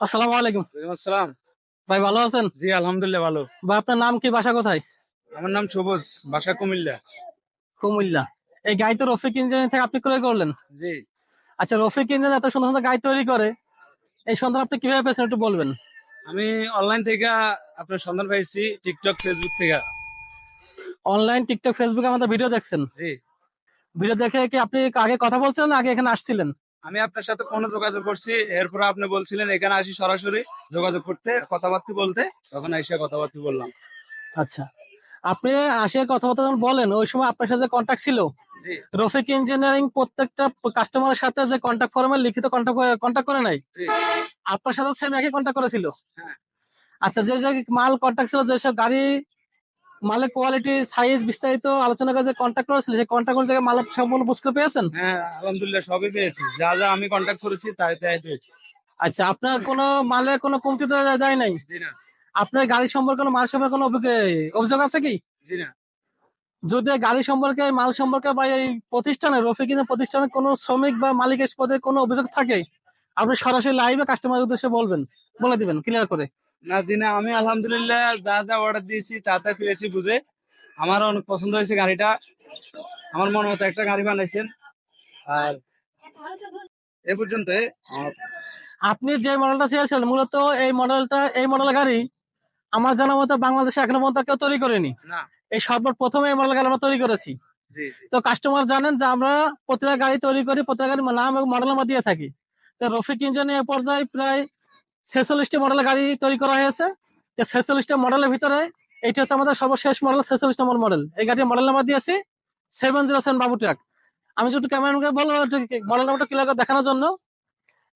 আসসালামু আলাইকুম। আসসালাম। ভাই ভালো আছেন? জি আলহামদুলিল্লাহ ভালো। ভাই আপনার নাম কি বাসা কোথায়? আমার নাম সবুজ বাসা কুমিল্লা। কুমিল্লা। এই গাড়ি তো রফিক ইঞ্জিনিয়ারিং থেকে আপনি ক্রয় করলেন? জি। আচ্ছা রফিক ইঞ্জিনিয়ার এত সুন্দর সুন্দর গাড়ি তৈরি করে এই সন্ধান আপনি কীভাবে পেয়েছেন একটু বলবেন? আমি অনলাইন থেকে আপনার সন্ধান পাইছি টিকটক ফেসবুক থেকে। অনলাইন টিকটক ফেসবুকে আমাদের ভিডিও দেখছেন? জি। ভিডিও দেখে কি আপনি আগে কথা বলছিলেন আগে এখানে আসছিলেন? আমি আপনার সাথে ফোনে যোগাযোগ করছি। এরপর আপনি বলছিলেন এখানে আসি সরাসরি যোগাযোগ করতে। কথাবার্তা বলতে তখন এসে কথাবার্তা বললাম। আচ্ছা। আপনি আসে কথাবার্তা যখন বলেন ওই সময় আপনার সাথে কন্ট্যাক্ট ছিল রফিক ইঞ্জিনিয়ারিং প্রত্যেকটা কাস্টমারের সাথে যে কন্ট্যাক্ট ফর্মে লিখিত কন্ট্যাক্ট কন্ট্যাক্ট করে নাই আপনার সাথে সেম একই কন্ট্যাক্ট করেছিল? হ্যাঁ। আচ্ছা যে যে মাল কন্ট্যাক্ট ছিল যেসব গাড়ি মালের কোয়ালিটি সাইজ বিস্তারিত আলোচনা করে যে কন্ট্যাক্ট করেছিল সেই কন্ট্যাক্ট জায়গায় মাল সম্পূর্ণ বুঝতে পেয়েছেন হ্যাঁ আলহামদুলিল্লাহ সবই পেয়েছি। যা যা আমি কন্ট্যাক্ট করেছি তাই তাই পেয়েছি। আচ্ছা আপনার কোনো মালে কোনো কমতি তো যায় নাই? জি না। আপনার গাড়ি সম্পর্কে কোনো মাল সম্পর্কে কোনো অভিযোগ- আছে কি? জি না। যদি গাড়ি সম্পর্কে মাল সম্পর্কে বা এই প্রতিষ্ঠানে রফিকিনের প্রতিষ্ঠানে কোনো শ্রমিক বা মালিকের পদে কোনো অভিযোগ থাকে আপনি সরাসরি লাইভে কাস্টমারের উদ্দেশ্যে বলবেন বলে দিবেন ক্লিয়ার করে। না জি না আমি আলহামদুলিল্লাহ যা যা অর্ডার দিয়েছি তা তা পেয়েছি বুঝে। আমার অনেক পছন্দ হয়েছে গাড়িটা। আমার মনে মতো একটা গাড়ি বানাইছেন। আর এ পর্যন্ত আপনি যে মডেলটা চেয়েছিলেন মূলত এই মডেলটা এই মডেল গাড়ি আমার জানা মতো বাংলাদেশে এখনও পর্যন্ত কেউ তৈরি করেনি। এই সর্বপ্রথম এই মডেল গাড়ি আমরা তৈরি করেছি। তো কাস্টমার জানেন যে আমরা প্রতিটা গাড়ি তৈরি করি প্রতিটা গাড়ি নাম এবং মডেল আমরা দিয়ে থাকি। তো রফিক ইঞ্জিনিয়ার পর্যায়ে প্রায় ছেচল্লিশটি মডেলের গাড়ি তৈরি করা হয়েছে। ছেচল্লিশটা মডেলের ভিতরে এইটা হচ্ছে আমাদের সর্বশেষ মডেল ছেচল্লিশ নম্বর মডেল এই গাড়ির মডেল নাম্বার দিয়েছি seven zero seven Babu truck আমি যদি ক্যামেরাকে বলব মডেল নাম্বারটা ক্লিয়ার দেখানোর জন্য।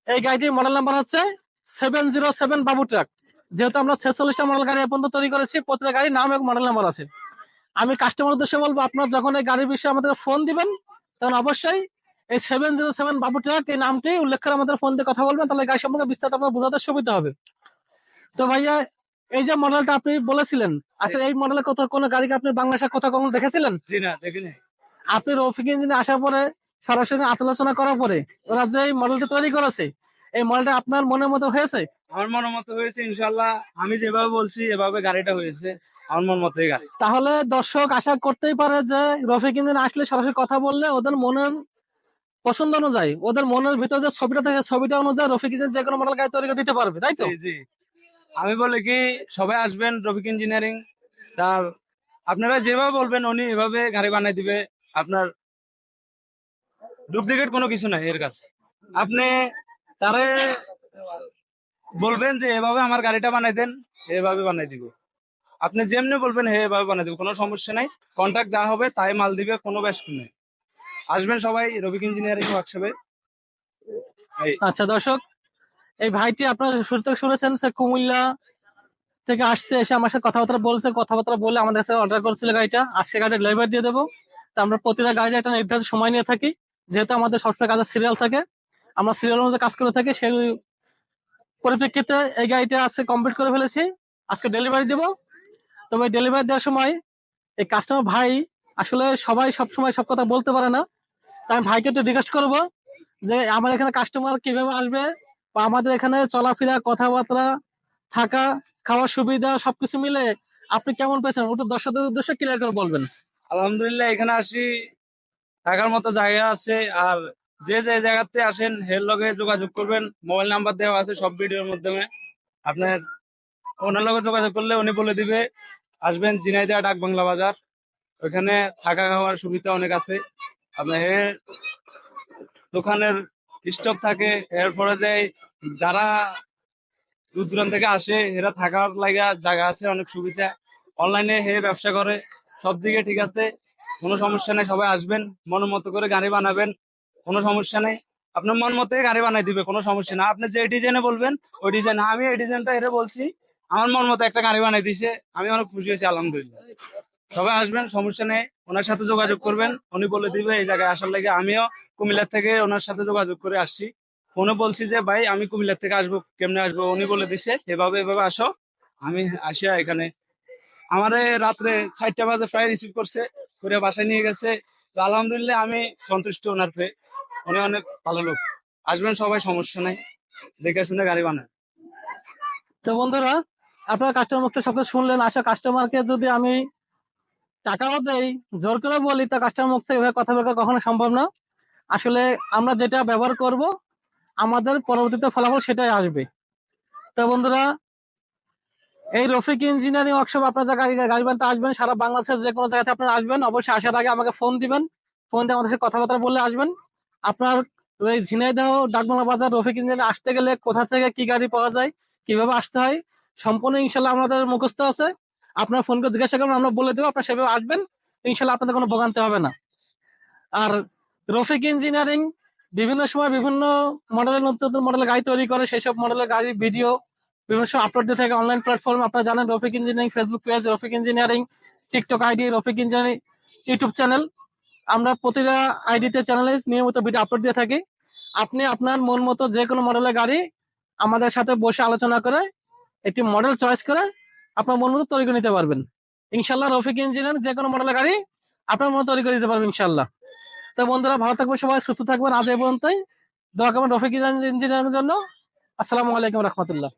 এই গাড়িটির মডেল নাম্বার হচ্ছে seven zero seven Babu truck যেহেতু আমরা ছেচল্লিশটা মডেল গাড়ি পর্যন্ত তৈরি করেছি, প্রতিটা গাড়ির নাম এবং মডেল নাম্বার আছে। আমি কাস্টমার উদ্দেশ্যে বলব, আপনার যখন এই গাড়ির বিষয়ে আমাদের ফোন দিবেন, তখন অবশ্যই এই seven zero seven Babu truck এই নামটি উল্লেখ করে আমাদের ফোন দিয়ে কথা বলবেন তাহলে গাড়ি সম্পর্কে বিস্তারিত আপনার বোঝাতে সুবিধা হবে। তো ভাইয়া এই যে মডেলটা আপনি বলেছিলেন আসলে এই মডেলে কত কোনো গাড়িকে আপনি বাংলাদেশের কোথাও কখনো দেখেছিলেন? আপনি রফিক ইঞ্জিনে আসার পরে সরাসরি আলোচনা করার পরে ওরা যে এই মডেলটা তৈরি করেছে এই মডেলটা আপনার মনের মতো হয়েছে? আমার মনের মতো হয়েছে ইনশাল্লাহ আমি যেভাবে বলছি এভাবে গাড়িটা হয়েছে আমার মন মতোই গাড়ি। তাহলে দর্শক আশা করতেই পারে যে রফিক ইঞ্জিন আসলে সরাসরি কথা বললে ওদের মনের পছন্দ অনুযায়ী। ওদের মনের ভিতরে যে ছবিটা থাকে, ছবিটা অনুযায়ী রফিক ইঞ্জিন যে কোনো মডেল গাড়ি তৈরি করে দিতে পারবে, তাই তো? আমি বলি কি, সবাই আসবেন রফিক ইঞ্জিনিয়ারিং তার আপনারা যেভাবে বলবেন, উনি এভাবে গাড়ি বানাই দিবে। আপনার ডুপ্লিকেট কোনো কিছু নাই এর কাছে। আপনি তারে বলবেন যে, এভাবে আমার গাড়িটা বানাই দেন, এভাবে বানাই দিব। আপনি যেমনি বলবেন হে এভাবে বানাই দিব, কোনো সমস্যা নাই। কন্ট্যাক্ট যা হবে, তাই মাল দিবে, কোনো ব্যস্ত নেই। আসবেন সবাই রবিক ইঞ্জিনিয়ারিং ওয়ার্কশপে আচ্ছা দর্শক, এই ভাইটি আপনারা শুরু থেকে শুনেছেন, সে কুমিল্লা থেকে আসছে, এসে আমার সাথে কথাবার্তা বলছে, কথাবার্তা বলে আমাদের কাছে অর্ডার করছিল গাড়িটা। আজকে গাড়িটা ডেলিভারি দিয়ে দেবো। তা আমরা প্রতিটা গাড়ির একটা নির্ধারিত সময় নিয়ে থাকি, যেহেতু আমাদের সবসময় কাজের সিরিয়াল থাকে, আমরা সিরিয়াল অনুযায়ী কাজ করে থাকি, সেই পরিপ্রেক্ষিতে এই গাড়িটা আজকে কমপ্লিট করে ফেলেছি। আজকে ডেলিভারি দেবো। তবে ডেলিভারি দেওয়ার সময় এই কাস্টমার ভাই আসলে সবাই সব সময় সব কথা বলতে পারে না। তাই আমি ভাইকে একটু রিকোয়েস্ট করব যে আমার এখানে কাস্টমার কীভাবে আসবে বা আমাদের এখানে চলাফেরা, কথাবার্তা, থাকা, খাওয়ার সুবিধা সবকিছু মিলে আপনি কেমন পেয়েছেন? ওটা দর্শকদের উদ্দেশ্যে ক্লিয়ার করে বলবেন। আলহামদুলিল্লাহ, এখানে আসি। থাকার মতো জায়গা আছে আর যে যে জায়গাতে আসেন হের লগে যোগাযোগ করবেন। মোবাইল নাম্বার দেওয়া আছে সব ভিডিওর মাধ্যমে। আপনার ওনার লগে যোগাযোগ করলে উনি বলে দিবে। আসবেন ঝিনাইদহ ডাক বাংলা বাজার। ওইখানে থাকা খাওয়ার সুবিধা অনেক আছে। আপনার হে দোকানের স্টক থাকে, এরপরে যে যারা দূর দূরান্ত থেকে আসে, এরা থাকার লাগা জায়গা আছে, অনেক সুবিধা। অনলাইনে হে ব্যবসা করে, সব দিকে ঠিক আছে, কোনো সমস্যা নেই, সবাই আসবেন, মন মতো করে গাড়ি বানাবেন, কোনো সমস্যা নেই। আপনার মন মতোই গাড়ি বানাই দিবে, কোনো সমস্যা না আপনি যে ডিজাইনে বলবেন, ওই ডিজাইন, আমি এই ডিজাইনটা এটা বলছি, আমার মন মতো একটা গাড়ি বানাই দিছে, আমি অনেক খুশি হয়েছি, আলহামদুলিল্লাহ। সবাই আসবেন, সমস্যা নেই। ওনার সাথে যোগাযোগ করবেন। উনি বলে দিবে এই জায়গায় আসার লাগে। আমিও কুমিল্লার থেকে ওনার সাথে যোগাযোগ করে আসছি। ফোনে বলছি যে, ভাই, আমি কুমিল্লার থেকে আসব। কেমনে আসব? উনি বলে দিছে, এভাবে এভাবে আসো। আমি আসিয়া এখানে আমারে রাত্রে চারটা বাজে প্রায় রিসিভ করছে করে বাসায় নিয়ে গেছে। আলহামদুলিল্লাহ, আমি সন্তুষ্ট ওনার পেয়ে উনি অনেক ভালো লোক। আসবেন সবাই, সমস্যা নাই। দেখে শুনে গাড়ি বানায় তো বন্ধুরা, আপনার কাস্টমার মুখতে সবকিছু শুনলেন। আসা কাস্টমারকে যদি আমি টাকাও দেই, জোর করে বলি, তা কাস্টমার মুখ থেকে কথা বলা কখনো সম্ভব না। আসলে আমরা যেটা ব্যবহার করব, আমাদের পরবর্তীতে ফলাফল সেটাই আসবে। তো বন্ধুরা, এই রফিক ইঞ্জিনিয়ারিং ওয়ার্কশপ আপনার যে গাড়ি গাড়ি বানতে আসবেন, সারা বাংলাদেশের যে কোনো জায়গাতে আপনারা আসবেন, অবশ্যই আসার আগে আমাকে ফোন দিবেন। ফোন দিয়ে আমাদের সাথে কথাবার্তা বললে আসবেন। আপনার ওই ঝিনাইদহ, ডাকবাংলা বাজার, রফিক ইঞ্জিনিয়ারিং আসতে গেলে কোথা থেকে কি গাড়ি পাওয়া যায়, কীভাবে আসতে হয়, সম্পূর্ণ ইনশাল্লাহ আমাদের মুখস্থ আছে। আপনার ফোন করে জিজ্ঞাসা করবেন, আমরা বলে দেবো, আপনার সেভাবে আসবেন, ইনশাল্লাহ আপনাদের কোনো ভোগান্তি হবে না। আর রফিক ইঞ্জিনিয়ারিং বিভিন্ন সময় বিভিন্ন মডেলের নতুন নতুন মডেলের গাড়ি তৈরি করে সেই সব মডেলের গাড়ির ভিডিও বিভিন্ন সময় আপলোড দিয়ে থাকে অনলাইন প্ল্যাটফর্ম আপনারা জানেন Rafiq engineering Facebook page Rafiq engineering TikTok ID Rafiq engineering YouTube channel আমরা প্রতিটা আইডিতে চ্যানেলে নিয়মিত ভিডিও আপলোড দিয়ে থাকি। আপনি আপনার মন মতো যে কোনো মডেলের গাড়ি আমাদের সাথে বসে আলোচনা করে, একটি মডেল চয়েস করে আপনার মন মতো তৈরি করে নিতে পারবেন। ইনশাল্লাহ রফিক ইঞ্জিনিয়ার যে কোনো মডেলের গাড়ি আপনার মতো তৈরি করে দিতে পারবেন ইনশাল্লাহ তো বন্ধুরা, ভালো থাকবেন সবাই, সুস্থ থাকবেন। আজ এই পর্যন্তই। দোয়া করবেন রফিক ইঞ্জিনিয়ারের জন্য। আসসালামু আলাইকুম রহমতুল্লাহ।